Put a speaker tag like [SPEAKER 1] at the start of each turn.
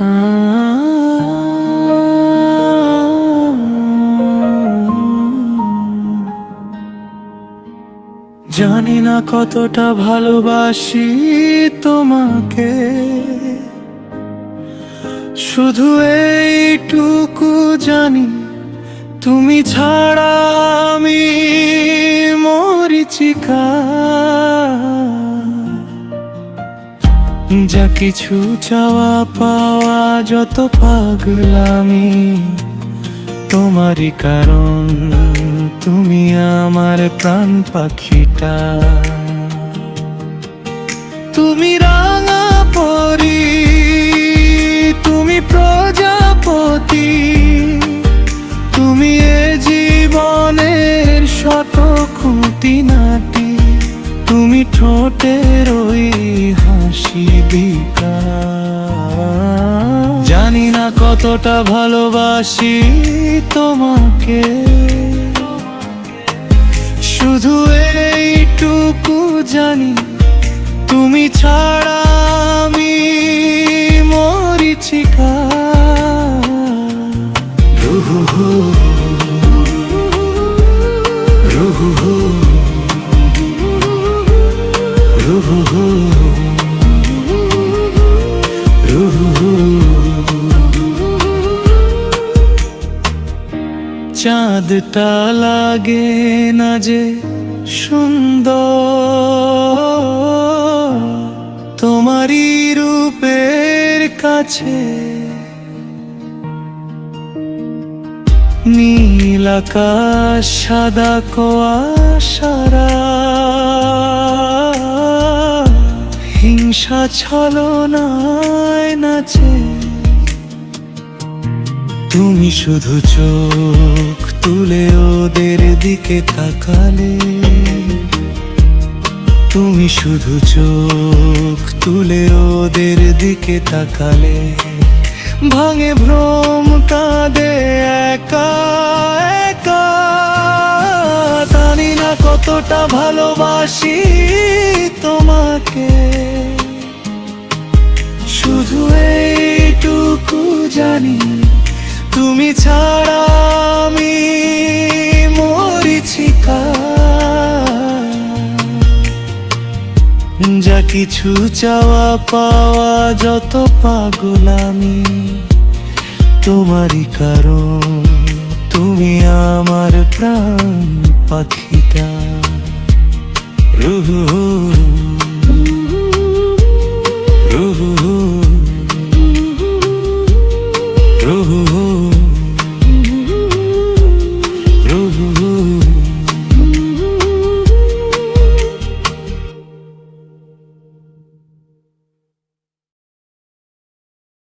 [SPEAKER 1] জানি না কতটা ভালোবাসি তোমাকে। শুধু এইটুকু জানি তুমি ছাড়া আমি মরিচিকা। যা কিছু চাওয়া পাওয়া যত পাগলামি, তোমারই কারণ তুমি আমার প্রাণ পাখিটা। তুমি রাঙা পরি, তুমি প্রজাপতি, তুমি এ জীবনের শত খুঁটি নাটি তুমি ঠোঁটের ওই কতটা ভালোবাসি তোমাকে। শুধু এইটুকু জানি তুমি ছাড়া আমি মরিচিকা রুহু রুহু চাঁদটা লাগে না যে সুন্দর। তোমারই রূপের কাছে নীল আকাশ, সাদা কোয়াশারা। হিংসা ছলনায় নাচে তুমি শুধু চোখ তুলে ওদের দিকে তাকালে, তুমি শুধু চোখ তুলে ওদের দিকে তাকালে, ভাঙে ভ্রম কাঁদে একা একা। জানি না কতটা ভালোবাসি তোমাকে। শুধু এইটুকু জানি। তুমি ছাড়া আমি মরিচিকা যা কিছু চাওয়া পাওয়া, যত পাগল আমি তোমারই কারণ, তুমি আমার প্রাণ পাখিটা। রুহু রুহু।